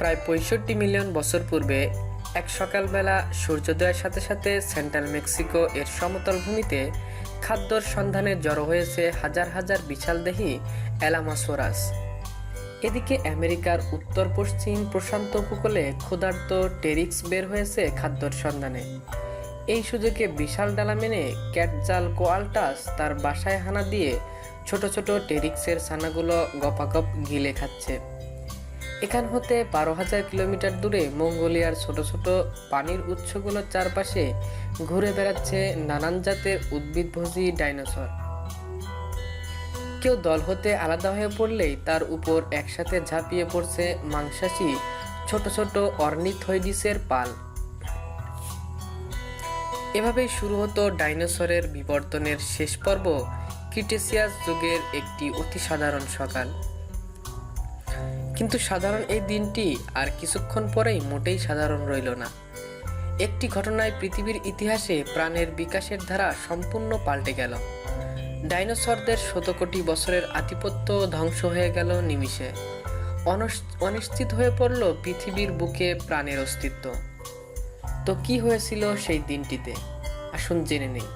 প্রায় পঁয়ষট্টি মিলিয়ন বছর পূর্বে এক সকালবেলা সূর্যোদয়ের সাথে সাথে সেন্ট্রাল মেক্সিকো এর সমতল ভূমিতে খাদ্যর সন্ধানে জড়ো হয়েছে হাজার হাজার বিশালদেহী অ্যালামাসোরাস। এদিকে আমেরিকার উত্তর পশ্চিম প্রশান্ত উপকূলে ক্ষুধার্ত টেরিক্স বের হয়েছে খাদ্যর সন্ধানে। এই সুযোগে বিশাল ডালা মেনে ক্যাটজাল কোয়াল্টাস তার বাসায় হানা দিয়ে ছোট ছোট টেরিক্সের ছানাগুলো গপাগপ গিলে খাচ্ছে। এখান হতে বারো হাজার কিলোমিটার দূরে মঙ্গোলিয়ার ছোট ছোট পানির উৎসগুলোর চারপাশে ঘুরে বেড়াচ্ছে নানান জাতের উদ্ভিদভোজী ডাইনোসর। কেউ দল হতে আলাদা হয়ে পড়লেই তার উপর একসাথে ঝাঁপিয়ে পড়ছে মাংসাশী ছোট ছোট অর্নিথয়েডিসের পাল। এভাবেই শুরু হতো ডাইনোসরের বিবর্তনের শেষ পর্ব ক্রিটেসিয়াস যুগের একটি অতি সাধারণ সকাল। কিন্তু সাধারণ এই দিনটি আর কিছুক্ষণ পরেই মোটেই সাধারণ রইল না। একটি ঘটনায় পৃথিবীর ইতিহাসে প্রাণের বিকাশের ধারা সম্পূর্ণ পাল্টে গেল। ডাইনোসরদের শত কোটি বছরের আধিপত্য ধ্বংস হয়ে গেল নিমিষে। অনিশ্চিত হয়ে পড়ল পৃথিবীর বুকে প্রাণের অস্তিত্ব। তো কি হয়েছিল সেই দিনটিতে? আসুন জেনে নেই।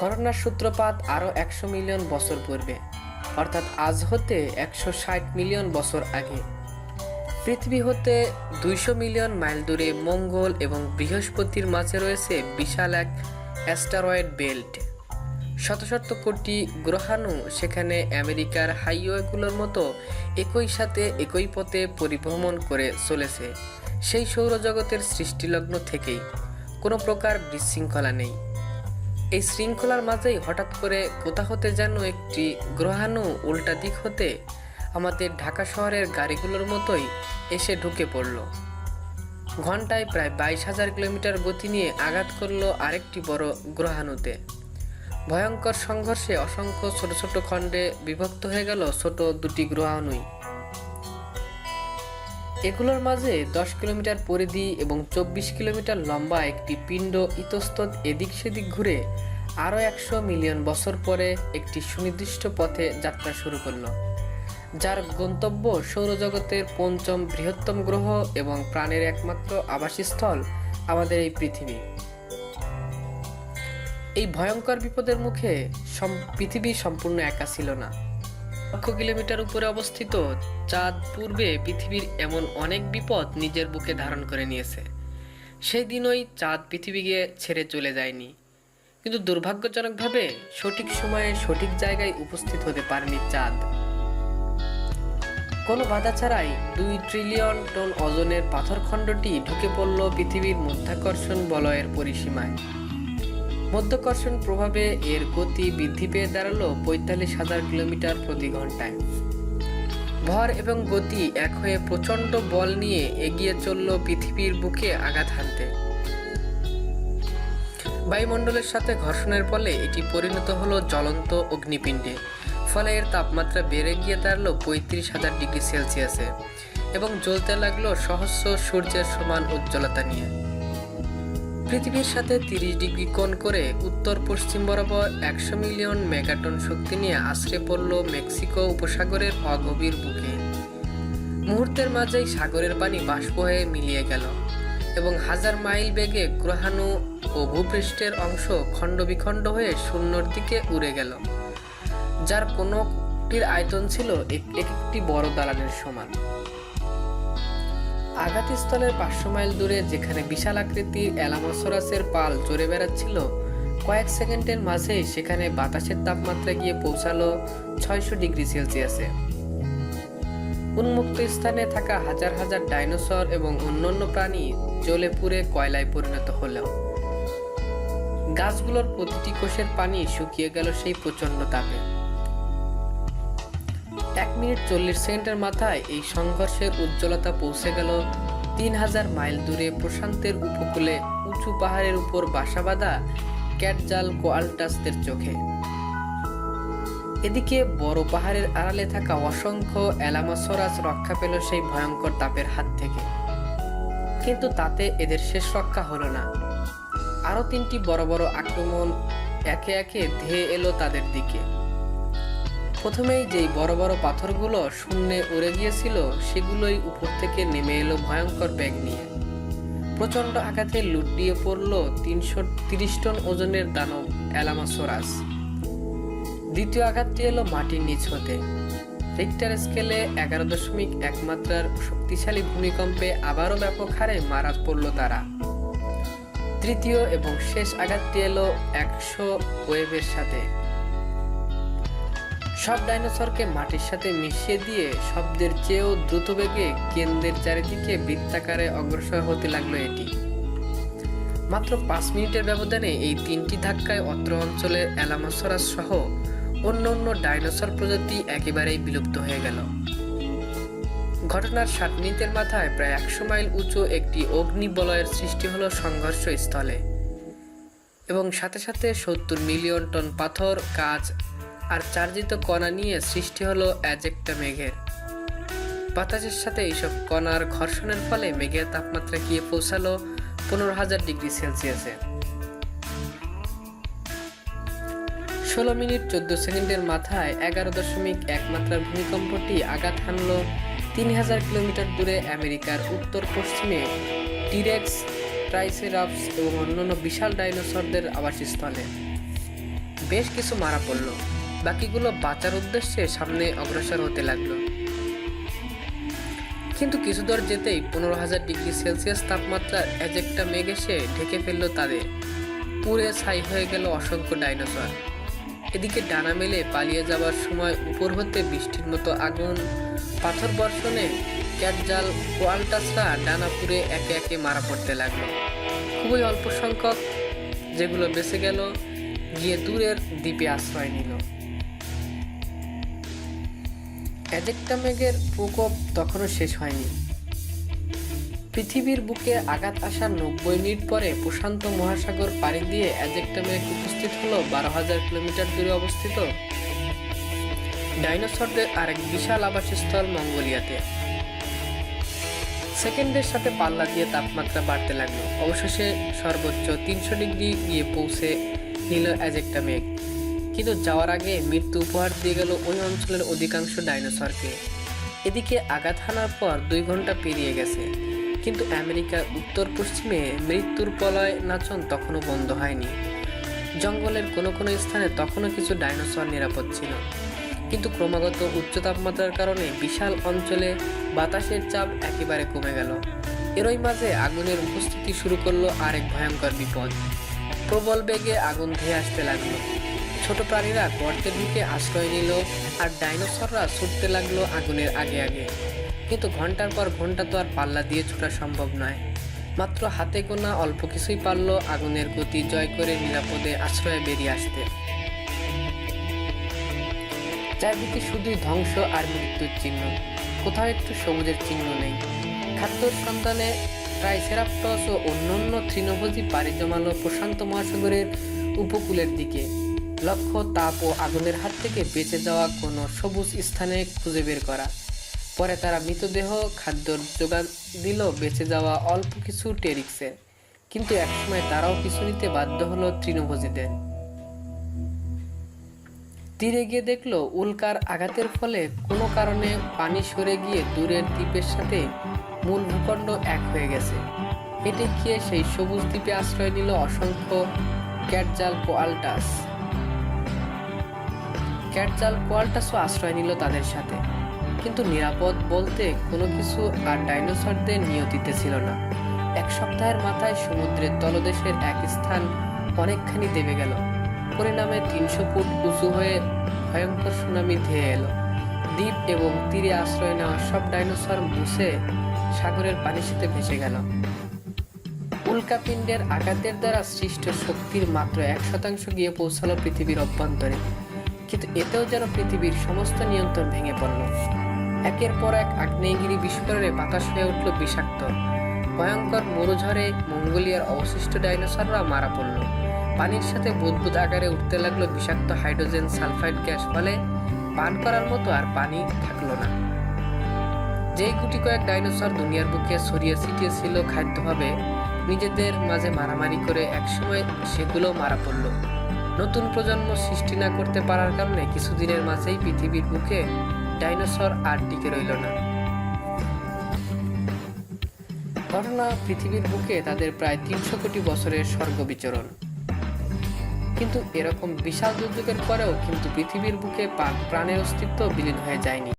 ঘটনার সূত্রপাত আরও একশো মিলিয়ন বছর পূর্বে। অর্থাৎ আজ হতে একশো ষাট মিলিয়ন বছর আগে। পৃথিবী হতে দুইশো মিলিয়ন মাইল দূরে মঙ্গল এবং বৃহস্পতির মাঝে রয়েছে বিশাল এক অ্যাস্টারয়েড বেল্ট। শত শত কোটি গ্রহাণু সেখানে আমেরিকার হাইওয়েগুলোর মতো একই সাথে একই পথে পরিভ্রমণ করে চলেছে। সেই সৌরজগতের সৃষ্টিলগ্ন থেকেই। কোনো প্রকার বিশৃঙ্খলা নেই। এই শৃঙ্খলার মাঝেই হঠাৎ করে কোথা হতে যেন একটি গ্রহাণু উল্টা দিক হতে আমাদের ঢাকা শহরের গাড়িগুলোর মতোই এসে ঢুকে পড়ল। ঘন্টায় প্রায় বাইশ হাজার কিলোমিটার গতি নিয়ে আঘাত করল আরেকটি বড় গ্রহাণুতে। ভয়ঙ্কর সংঘর্ষে অসংখ্য ছোট ছোট খণ্ডে বিভক্ত হয়ে গেল ছোট দুটি গ্রহাণুই। এগুলোর মাঝে দশ কিলোমিটার পরিধি এবং চব্বিশ কিলোমিটার লম্বা একটি পিণ্ড ইতস্তত এদিক সেদিক ঘুরে আরও একশো মিলিয়ন বছর পরে একটি সুনির্দিষ্ট পথে যাত্রা শুরু করল, যার গন্তব্য সৌরজগতের পঞ্চম বৃহত্তম গ্রহ এবং প্রাণের একমাত্র আবাসস্থল আমাদের এই পৃথিবী। এই ভয়ঙ্কর বিপদের মুখে পৃথিবী সম্পূর্ণ একা ছিল না। লক্ষ কিলোমিটার উপরে অবস্থিত চাঁদ পূর্বে পৃথিবীর এমন অনেক বিপদ নিজের বুকে ধারণ করে নিয়েছে। সেই দিনই চাঁদ পৃথিবীকে ছেড়ে চলে যায়নি। কিন্তু দুর্ভাগ্যজনকভাবে সঠিক সময়ে সঠিক জায়গায় উপস্থিত হতে পারেনি চাঁদ। কোনো বাধা ছাড়াই দুই ট্রিলিয়ন টন ওজনের পাথরখণ্ডটি ঢুকে পড়ল পৃথিবীর মধ্যাকর্ষণ বলয়ের পরিসীমায়। মধ্যাকর্ষণ প্রভাবে এর গতি বৃদ্ধি পেয়ে দাঁড়াল পঁয়তাল্লিশ হাজার কিলোমিটার প্রতি ঘন্টায়। ভর এবং গতি এক হয়ে প্রচণ্ড বল নিয়ে এগিয়ে চলল পৃথিবীর বুকে আঘাত হানতে। বায়ুমণ্ডলের সাথে ঘর্ষণের ফলে এটি পরিণত হলো জ্বলন্ত অগ্নিপিণ্ডে, ফলে এর তাপমাত্রা বেড়ে গিয়ে দাঁড়াল পঁয়ত্রিশ হাজার ডিগ্রি সেলসিয়াসে এবং জ্বলতে লাগল সহস্র সূর্যের সমান উজ্জ্বলতা নিয়ে। পৃথিবীর সাথে তিরিশ ডিগ্রি কোণ করে উত্তর পশ্চিম বরাবর একশো মিলিয়ন মেগাটন শক্তি নিয়ে আশ্রে পড়ল মেক্সিকো উপসাগরের অগভীর বুকে। মুহূর্তের মাঝেই সাগরের পানি বাষ্প হয়ে মিলিয়ে গেল এবং হাজার মাইল বেগে গ্রহাণু ও ভূপৃষ্ঠের অংশ খণ্ডবিখণ্ড হয়ে শূন্যর দিকে উড়ে গেল, যার কোনোটির আয়তন ছিল এক এক একটি বড় দালানের সমান। আঘাতস্থলের পাঁচশো মাইল দূরে যেখানে বিশাল আকৃতির অ্যালামাসোরাসের পাল চড়ে বেড়াচ্ছিল, কয়েক সেকেন্ডের মাঝেই সেখানে বাতাসের তাপমাত্রা গিয়ে পৌঁছালো ছয়শো ডিগ্রি সেলসিয়াসে। উন্মুক্ত স্থানে থাকা হাজার হাজার ডাইনোসর এবং অন্যান্য প্রাণী জ্বলে পুড়ে কয়লায় পরিণত হলেও গাছগুলোর প্রতিটি কোষের পানি শুকিয়ে গেল সেই প্রচণ্ড তাপে। এক মিনিট চল্লিশ সেকেন্ডের মাথায় এই সংঘর্ষের উজ্জ্বলতা পৌঁছে গেল তিন হাজার মাইল দূরে প্রশান্তের উপকূলে উঁচু পাহাড়ের উপর বাসা বাঁধা ক্যাটজাল কোয়াল্টাসদের চোখে। এদিকে বড় পাহাড়ের আড়ালে থাকা অসংখ্য অ্যালামাসোরাস রক্ষা পেল সেই ভয়ঙ্কর তাপের হাত থেকে। কিন্তু তাতে এদের শেষ রক্ষা হলো না। আরও তিনটি বড় বড় আক্রমণ একে একে ধেয়ে এলো তাদের দিকে। প্রথমেই যেই বড় বড় পাথরগুলো শূন্যে উড়ে গিয়েছিল, সেগুলোই উপর থেকে নেমে এলো ভয়ঙ্কর ব্যাগ নিয়ে। প্রচণ্ড আঘাতে লুটিয়ে পড়ল তিনশো তিরিশ টন ওজনের দানব অ্যালামাসোরাস। দ্বিতীয় আঘাতটি এলো মাটির নিচ হতে। রিক্টার স্কেলে এগারো দশমিক এক মাত্রার শক্তিশালী ভূমিকম্পে আবারও ব্যাপক হারে মারা পড়ল তারা। তৃতীয় এবং শেষ আঘাতটি এলো একশো ওয়েভের সাথে। সব ডাইনোসরকে মাটির সাথে মিশিয়ে দিয়ে শব্দের চেয়েও দ্রুত বেগে কেন্দ্রের চারিদিকে বৃত্তাকারে অগ্রসর হতে লাগল এটি। মাত্র পাঁচ মিনিটের ব্যবধানে এই তিনটি ধাক্কায় অত্র অঞ্চলের অ্যালামাসরাস সহ অন্য অন্য ডাইনোসর প্রজাতি একেবারেই বিলুপ্ত হয়ে গেল। ঘটনার ষাট মিনিটের মাথায় প্রায় একশো মাইল উঁচু একটি অগ্নিবলয়ের সৃষ্টি হলো সংঘর্ষ স্থলে এবং সাথে সাথে সত্তর মিলিয়ন টন পাথর কাজ আর চার্জিত কণা নিয়ে সৃষ্টি হলো অ্যাজেক্টা মেঘের। বাতাসের সাথে এইসব কণার ঘর্ষণের ফলে মেঘের তাপমাত্রা গিয়ে পৌঁছালো পনেরো হাজার ডিগ্রি সেলসিয়াসে। ষোলো মিনিট চোদ্দ সেকেন্ডের মাথায় এগারো দশমিক এক মাত্রার ভূমিকম্পটি আঘাত হানল তিন হাজার কিলোমিটার দূরে আমেরিকার উত্তর পশ্চিমে টিরেক্স, ট্রাইসেরাপস এবং অন্যান্য বিশাল ডাইনোসরদের আবাসস্থলে। বেশ কিছু মারা পড়ল। বাকিগুলো বাঁচার উদ্দেশ্যে সামনে অগ্রসর হতে লাগল। কিন্তু কিছু দূর যেতেই পনেরো হাজার ডিগ্রি সেলসিয়াস তাপমাত্রার এক একটা মেঘ এসে ঢেকে ফেলল তাদের। পুড়ে ছাই হয়ে গেল অসংখ্য ডাইনোসর। এদিকে ডানা মেলে পালিয়ে যাওয়ার সময় উপর হতে বৃষ্টির মতো আগুন, পাথর বর্ষণে ক্যাটজাল কোয়ালটাসরা ডানা পুড়ে একে একে মারা পড়তে লাগল। খুবই অল্প সংখ্যক, যেগুলো বেঁচে গেল, গিয়ে দূরের দ্বীপে আশ্রয় নিল। অ্যাজেক্টা মেঘের প্রকোপ তখনও শেষ হয়নি। পৃথিবীর বুকে আঘাত আসার নব্বই মিনিট পরে প্রশান্ত মহাসাগর পাড়ি দিয়ে অ্যাজেক্টা মেঘ উপস্থিত হলো বারো হাজার কিলোমিটার দূরে অবস্থিত। ডাইনোসরদের আরেক বিশাল আবাসস্থল মঙ্গোলিয়াতে। সেকেন্ডের সাথে পাল্লা দিয়ে তাপমাত্রা বাড়তে লাগল। অবশেষে সর্বোচ্চ তিনশো ডিগ্রি গিয়ে পৌঁছে নিল অ্যাজেক্টা মেঘ। কিন্তু যাওয়ার আগে মৃত্যু উপহার দিয়ে গেল ওই অঞ্চলের অধিকাংশ ডাইনোসরকে। এদিকে আঘাত হানার পর দুই ঘণ্টা পেরিয়ে গেছে। কিন্তু আমেরিকার উত্তর পশ্চিমে মৃত্যুর পলয় নাচন তখনও বন্ধ হয়নি। জঙ্গলের কোনো কোনো স্থানে তখনও কিছু ডাইনোসর নিরাপদ ছিল। কিন্তু ক্রমাগত উচ্চ তাপমাত্রার কারণে বিশাল অঞ্চলে বাতাসের চাপ একেবারে কমে গেল। এরই মাঝে আগুনের উপস্থিতি শুরু করল আরেক ভয়ঙ্কর বিপদ। প্রবল বেগে আগুন ধেয়ে আসতে লাগল। ছোট প্রাণীরা গর্তে ঢুকে আশ্রয় নিল আর ডাইনোসররা ছুটতে লাগল আগুনের আগে আগে। কিন্তু ঘণ্টার পর ঘণ্টা তো আর পাল্লা দিয়ে ছোটা সম্ভব নয়। মাত্র হাতে গোনা অল্প কিছুই পারল আগুনের গতি জয় করে নিরাপদে আশ্রয়ে বেরিয়ে আসতে। চারদিকে শুধুই ধ্বংস আর মৃত্যুর চিহ্ন। কোথাও একটু সবুজের চিহ্ন নেই। খাদ্যর সন্তানে ট্রাইসেরাপটস ও অন্যান্য তৃণভোজী পাড়ি জমালো প্রশান্ত মহাসাগরের উপকূলের দিকে। লক্ষ্য তাপ ও আগুনের হাত থেকে বেঁচে যাওয়া কোনো সবুজ স্থানে খুঁজে বের করা। পরে তারা মৃতদেহ, খাদ্যর যোগান দিল, বেঁচে যাওয়া অল্প কিছু টেরিক্সের কিন্তু একসময় তারাও কিছু নিতে বাধ্য হলো তৃণভোজীদের। তীরে গিয়ে দেখল, উল্কার আঘাতের ফলে কোনো কারণে পানি সরে গিয়ে দূরের দ্বীপের সাথে মূল ভূখণ্ড এক হয়ে গেছে। হেঁটে গিয়ে সেই সবুজ দ্বীপে আশ্রয় নিল অসংখ্য ক্যাটজাল কোয়াল্টাস। ক্যাটজাল কোয়াল্টাসও আশ্রয় নিল তাদের সাথে। কিন্তু নিরাপদ বলতে কোনো কিছু আর ডাইনোসরদের নিয়তিতে ছিল না। এক সপ্তাহের মাথায় সমুদ্রের তলদেশের এক স্থান অনেকখানি দেবে গেল। পরিণামে তিনশো ফুট উঁচু হয়ে ভয়ঙ্কর সুনামি ধেয়ে এলো। দ্বীপ এবং তীরে আশ্রয় নেওয়া সব ডাইনোসর মুছে সাগরের পানির সাথে ভেসে গেল। উল্কাপিণ্ডের আঘাতের দ্বারা সৃষ্ট শক্তির মাত্র এক শতাংশ গিয়ে পৌঁছালো পৃথিবীর অভ্যন্তরে। কিন্তু এতেও যেন পৃথিবীর সমস্ত নিয়ন্ত্রণ ভেঙে পড়ল। একের পর এক আগ্নেয়গিরি বিস্ফোরণে বাতাস হয়ে উঠল বিষাক্ত। ভয়ঙ্কর মরুঝড়ে মঙ্গোলিয়ার অবশিষ্ট ডাইনোসররা মারা পড়ল। পানির সাথে বুদবুদ আকারে উঠতে লাগল বিষাক্ত হাইড্রোজেন সালফাইড গ্যাস, ফলে পান করার মতো আর পানি থাকল না। যেই গুটি কয়েক ডাইনোসর দুনিয়ার বুকে ছড়িয়ে ছিটিয়ে ছিল খাদ্যভাবে, নিজেদের মাঝে মারামারি করে একসময় সেগুলো মারা পড়ল। নতুন প্রজন্ম সৃষ্টি না করতে পারার কারণে কিছুদিনের মাঝেই পৃথিবীর বুকে ডাইনোসর আর টিকে রইল না। ঘটনা পৃথিবীর বুকে তাদের প্রায় তিনশো কোটি বছরের স্বর্গ বিচরণ। কিন্তু এরকম বিশাল দুর্যোগের পরেও কিন্তু পৃথিবীর বুকে প্রাণের অস্তিত্ব বিলীন হয়ে যায়নি।